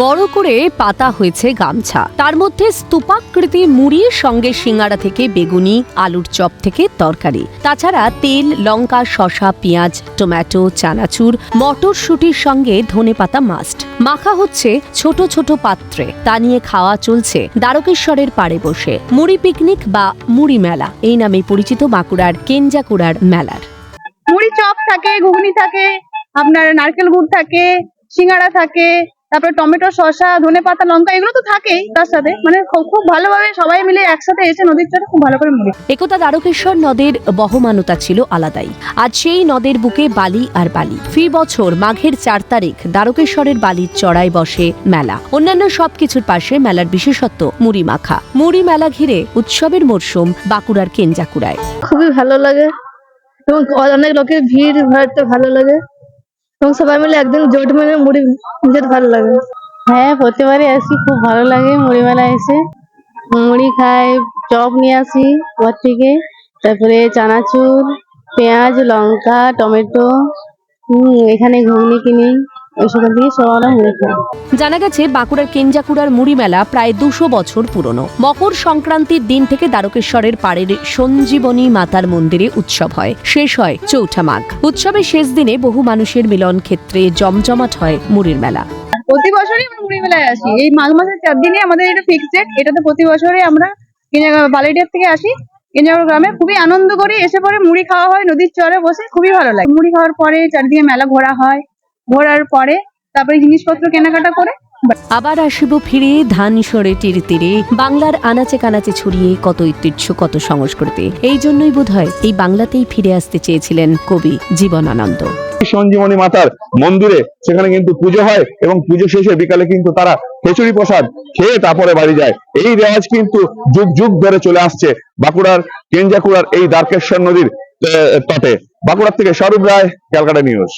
বড় করে পাতা হয়েছে গামছা। তার মধ্যে স্তূপাকৃতি মুড়ির সঙ্গে সিঙ্গারা থেকে বেগুনি, আলুর চপ থেকে তরকারি। তাছাড়া তেল, লঙ্কা, শসা, পেঁয়াজ, টমেটো, চানাচুর, মটরশুটির সঙ্গে ধনে পাতা মাস্ট মাখা হচ্ছে ছোট ছোট পাত্রে। তা নিয়ে খাওয়া চলছে দ্বারকেশ্বরের পাড়ে বসে। মুড়ি পিকনিক বা মুড়ি মেলা, এই নামে পরিচিত বাঁকুড়ার কেঞ্জাকুড়ার মেলার। মুড়ি চপ থাকে, ঘুগনি থাকে, আপনার নারকেল গুড় থাকে, সিঙ্গাড়া থাকে তারপরে টমেটো শসা ধনে পাতা লঙ্কা এগুলো তো থাকেই তার সাথে। মানে খুব খুব ভালোভাবে সবাই মিলে একসাথে এসে নদীর চরে খুব ভালো করে মুড়ি। একদা দ্বারকেশ্বর নদের বহমানতা ছিল আলাদাই। আজ সেই নদের বুকে বালি আর বালি। ফি বছর মাঘের চার তারিখ দ্বারকেশ্বরের বালির চড়ায় বসে মেলা। অন্যান্য সবকিছুর পাশে মেলার বিশেষত্ব মুড়ি মাখা। মুড়ি মেলা ঘিরে উৎসবের মরশুম বাঁকুড়ার কেঞ্জাকুড়ায়। খুবই ভালো লাগে। এবং অনেক লোকের ভিড় ভাড়তে ভালো লাগে। এবং সবাই মিলে একদিন জোট মেলে মুড়ি যেতে ভালো লাগে হ্যাঁ প্রতিবারই আসি খুব ভালো লাগে মুড়ি মেলা এসে মুড়ি খাই চপ নিয়ে আসি ঘর থেকে তারপরে চানাচুর পেঁয়াজ লঙ্কা টমেটো হুম এখানে ঘুগনি কিনি জানা গেছে, বাঁকুড়ার কেঞ্জাকুড়ার মুড়ি মেলা প্রায় দুশো বছর পুরনো। মকর সংক্রান্তির দিন থেকে দ্বারকেশ্বরের পাড়ের সঞ্জীবনী মাতার মন্দিরে উৎসব হয়। শেষ হয় চৌঠা মাঘ। উৎসবের শেষ দিনে বহু মানুষের মিলন ক্ষেত্রে জমজমাট হয় মুড়ির মেলা। প্রতি বছরই আমরা মুড়ি মেলায় আসি। এই মাঘ মাসের চার দিনে আমাদের এটা ফিক্সড এটাতে প্রতি বছরই আমরা বালিডিয়ার থেকে আসি। কেঞ্জাগড় গ্রামে খুবই আনন্দ করি। এসে পরে মুড়ি খাওয়া হয়, নদীর চরে বসে। খুবই ভালো লাগে। মুড়ি খাওয়ার পরে চারদিকে মেলা ঘোরা হয়। ঘোরার পরে তারপরে জিনিসপত্র কেনাকাটা করে আবার আসিব ফিরে ধান সরে তীরে তীরে। বাংলার আনাচে কানাচে ছড়িয়ে কত ঐতিহ্য কত সংস্কৃতি। এই জন্যই বোধহয় এই বাংলাতেই ফিরে আসতে চেয়েছিলেন কবি জীবনানন্দ। সঞ্জীবনী মাতার মন্দিরে সেখানে কিন্তু পুজো হয় এবং পুজো শেষে বিকালে কিন্তু তারা খিচুড়ি প্রসাদ খেয়ে তারপরে বাড়ি যায়। এই রেওয়াজ কিন্তু যুগ যুগ ধরে চলে আসছে বাঁকুড়ার কেঞ্জাকুড়ার এই দ্বারকেশ্বর নদীর আহ, তটে। বাঁকুড়ার থেকে স্বরূপ রায় ক্যালকাটা নিউজ।